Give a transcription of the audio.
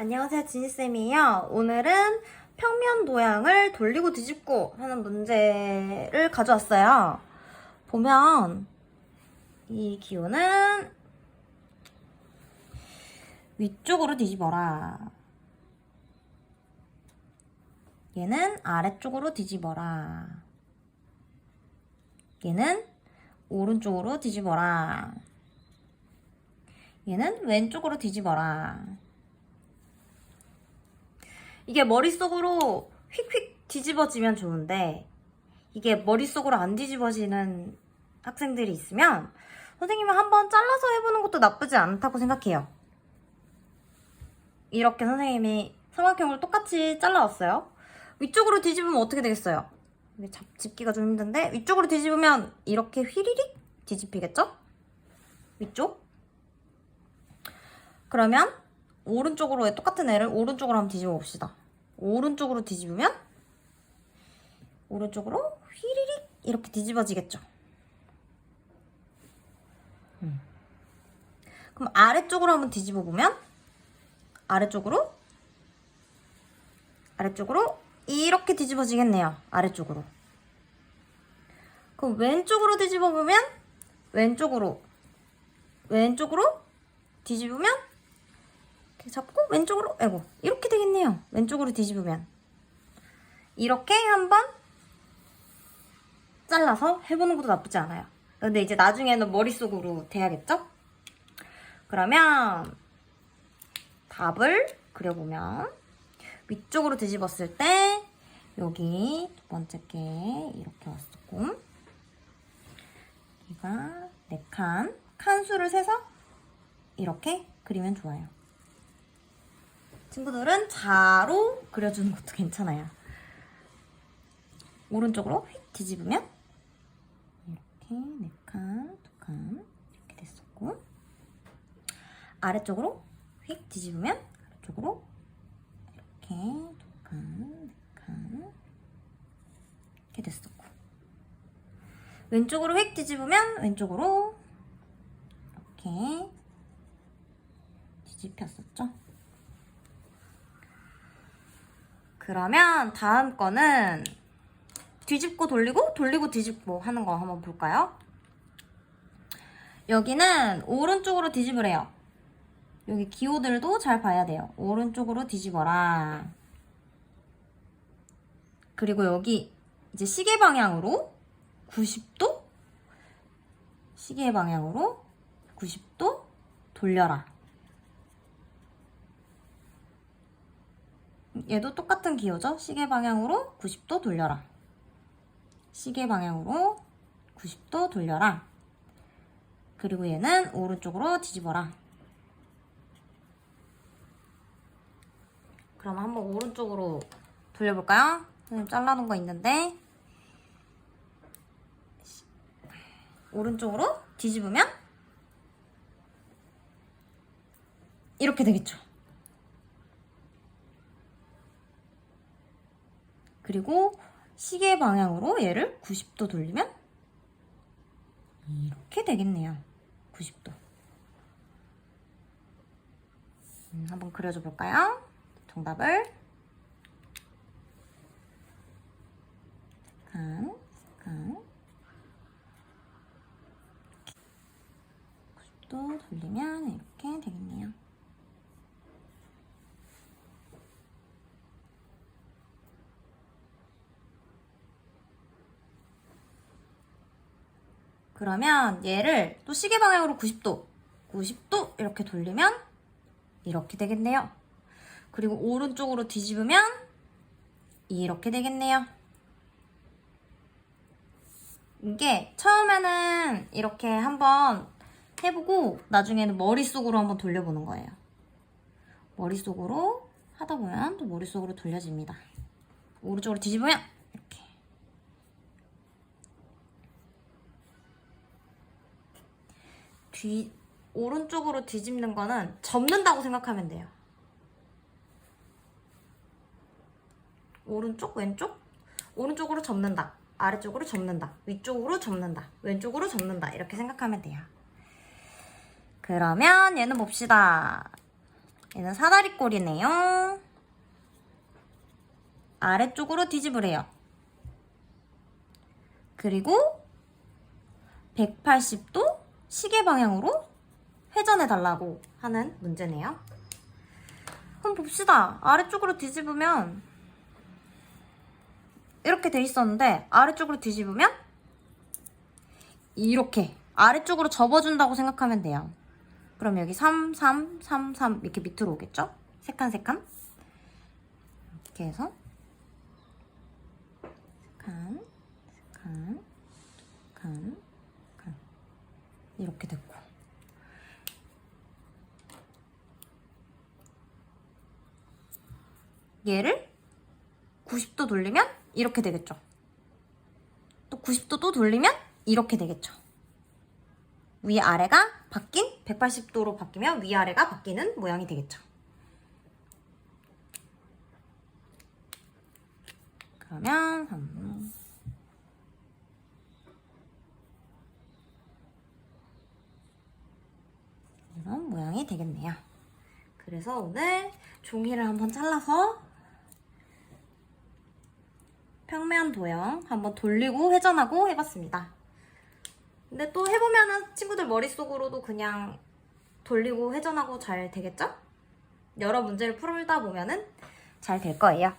안녕하세요, 지니쌤이에요. 오늘은 평면 도형을 돌리고 뒤집고 하는 문제를 가져왔어요. 보면, 이 기호는 위쪽으로 뒤집어라. 얘는 아래쪽으로 뒤집어라. 얘는 오른쪽으로 뒤집어라. 얘는 왼쪽으로 뒤집어라. 이게 머릿속으로 휙휙 뒤집어지면 좋은데 이게 머릿속으로 안 뒤집어지는 학생들이 있으면 선생님은 한번 잘라서 해보는 것도 나쁘지 않다고 생각해요. 이렇게 선생님이 삼각형을 똑같이 잘라왔어요. 위쪽으로 뒤집으면 어떻게 되겠어요? 이게 잡, 집기가 좀 힘든데 위쪽으로 뒤집으면 이렇게 휘리릭 뒤집히겠죠? 위쪽? 그러면 오른쪽으로 똑같은 애를 오른쪽으로 한번 뒤집어 봅시다. 오른쪽으로 뒤집으면 오른쪽으로 휘리릭 이렇게 뒤집어지겠죠. 음. 그럼 아래쪽으로 한번 뒤집어 보면 아래쪽으로 아래쪽으로 이렇게 뒤집어지겠네요. 아래쪽으로. 그럼 왼쪽으로 뒤집어 보면 왼쪽으로 왼쪽으로 뒤집으면 이렇게 잡고 왼쪽으로 아이고 이렇게 되겠네요 왼쪽으로 뒤집으면 이렇게 한번 잘라서 해보는 것도 나쁘지 않아요 근데 이제 나중에는 머릿속으로 돼야겠죠? 그러면 답을 그려보면 위쪽으로 뒤집었을 때 여기 두 번째 게 이렇게 왔었고 여기가 네칸 칸수를 세서 이렇게 그리면 좋아요. 친구들은 자로 그려주는 것도 괜찮아요. 오른쪽으로 휙 뒤집으면 이렇게 네 칸, 두 칸 이렇게 됐었고 아래쪽으로 휙 뒤집으면 아래쪽으로 이렇게 두 칸, 네 칸 이렇게 됐었고 왼쪽으로 휙 뒤집으면 왼쪽으로 이렇게 뒤집혔었죠? 그러면 다음 거는 뒤집고 돌리고 돌리고 뒤집고 하는 거 한번 볼까요? 여기는 오른쪽으로 뒤집으래요. 여기 기호들도 잘 봐야 돼요. 오른쪽으로 뒤집어라. 그리고 여기 이제 시계 방향으로 90도 시계 방향으로 90도 돌려라. 얘도 똑같은 기호죠? 시계 방향으로 90도 돌려라. 시계 방향으로 90도 돌려라. 그리고 얘는 오른쪽으로 뒤집어라. 그럼 한번 오른쪽으로 돌려볼까요? 선생님 잘라놓은 거 있는데 오른쪽으로 뒤집으면 이렇게 되겠죠. 그리고 시계 방향으로 얘를 90도 돌리면 이렇게 되겠네요. 90도. 음, 한번 그려줘 볼까요? 정답을 간, 간 90도 돌리면 이렇게 되겠네요. 그러면 얘를 또 시계 방향으로 90도, 90도 이렇게 돌리면 이렇게 되겠네요. 그리고 오른쪽으로 뒤집으면 이렇게 되겠네요. 이게 처음에는 이렇게 한번 해보고 나중에는 머릿속으로 한번 돌려보는 거예요. 머릿속으로 하다 보면 또 머릿속으로 돌려집니다. 오른쪽으로 뒤집으면 이렇게. 뒤 오른쪽으로 뒤집는 거는 접는다고 생각하면 돼요. 오른쪽, 왼쪽, 오른쪽으로 접는다. 아래쪽으로 접는다. 위쪽으로 접는다. 왼쪽으로 접는다. 이렇게 생각하면 돼요. 그러면 얘는 봅시다. 얘는 사다리꼴이네요. 아래쪽으로 뒤집으래요. 그리고 180도 시계 방향으로 회전해 달라고 하는 문제네요. 그럼 봅시다. 아래쪽으로 뒤집으면 이렇게 돼 있었는데 아래쪽으로 뒤집으면 이렇게 아래쪽으로 접어준다고 생각하면 돼요. 그럼 여기 3, 3, 3, 3 이렇게 밑으로 오겠죠? 세 칸, 세 칸. 이렇게 해서 칸, 칸, 칸, 칸 이렇게 됐고 얘를 90도 돌리면 이렇게 되겠죠. 또 90도 또 돌리면 이렇게 되겠죠. 위아래가 바뀐 180도로 바뀌면 위아래가 바뀌는 모양이 되겠죠. 그러면 이런 모양이 되겠네요. 그래서 오늘 종이를 한번 잘라서 평면 도형 한번 돌리고 회전하고 해봤습니다. 근데 또 해보면은 친구들 머릿속으로도 그냥 돌리고 회전하고 잘 되겠죠? 여러 문제를 풀다 보면은 잘 될 거예요.